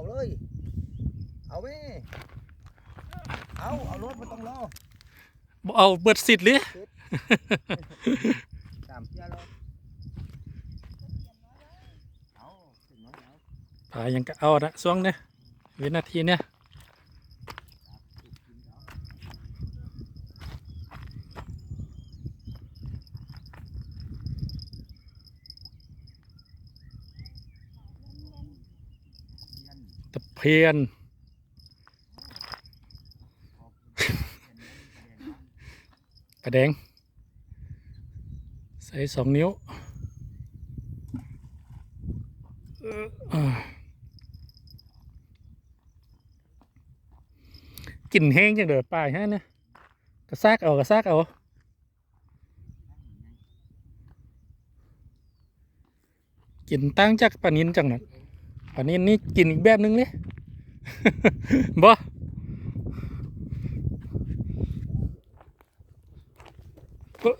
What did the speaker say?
เอาเลย เอาไหมเอาเอารถมาต้องรอบ่เอาเบิดสิทธิ์เลยสามเที่ยวแล้วเอาถึงน้อยแล้วปลายังก็เอาละช่วงเนี้ยวินาทีเนี้ย ตะเพียน กระแดง ใส่สองนิ้วกลิ่นแห้งจังเด้อป่ายฮะเนี่ยกระซากเอากระซากเอากลิ่นตั้งจากปลานินจังนั้น อันนี้นี่กลินอีกแบบหนึงเลยบ่ก็